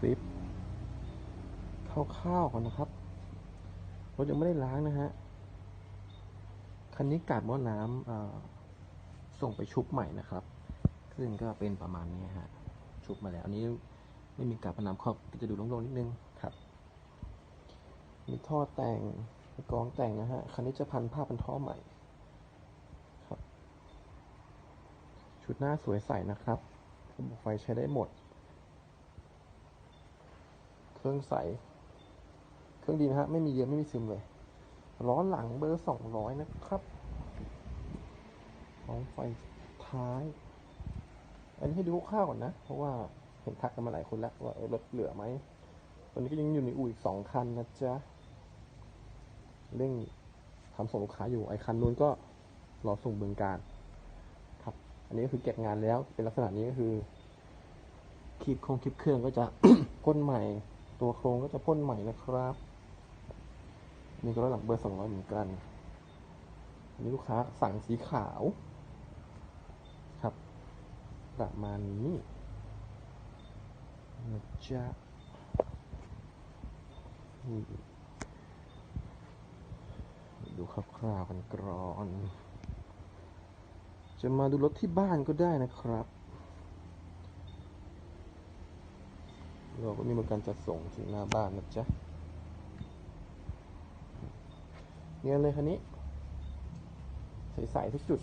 คลิปคร่าวๆก่อนนะครับรถยังไม่ได้ล้างนะฮะคันนี้กาดหม้อน้ำส่งไปชุบใหม่นะครับซึ่งก็เป็นประมาณนี้ฮะชุบมาแล้ว อันนี้ไม่มีกาดหม้อน้ำครอบก็จะดูโล่งๆนิดนึงครับ มีท่อแต่งมีกรองแต่งนะฮะคันนี้จะพันผ้าพันท่อใหม่ครับชุดหน้าสวยใสนะครับระบบไฟใช้ได้หมด เครื่องใส เครื่องดีนะฮะ ไม่มีเยอะไม่มีซึมเลย ล้อหลังเบอร์สองร้อยนะครับล้อไฟท้าย อันนี้ให้ดูคร่าวก่อนนะ เพราะว่าเห็นทักกันมาหลายคนแล้วว่าเออรถเหลือไหมตอนนี้ก็ยังอยู่ในอู่อีกสองคันนะจ๊ะ เร่งทำส่งลูกค้าอยู่ ไอ้คันนู้นก็รอส่งเบืองการ ครับ อันนี้ก็คือเก็บงานแล้ว เป็นลักษณะนี้ก็คือคลิปโครงคลิปเครื่องก็จะพ่นใหม่ ตัวโครงก็จะพ่นใหม่นะครับนี่ก็ระดับเบอร์สองร้อยเหมือนกันอันนี้ลูกค้าสั่งสีขาว ครับ ประมาณนี้นะจ๊ะนี่ดูคร่าวๆกันกรอน จะมาดูรถที่บ้านก็ได้นะครับ เราก็มีบริการจัดส่งถึงหน้าบ้านนะจ๊ะเนียนเลยคันนี้ ใสๆทุกจุด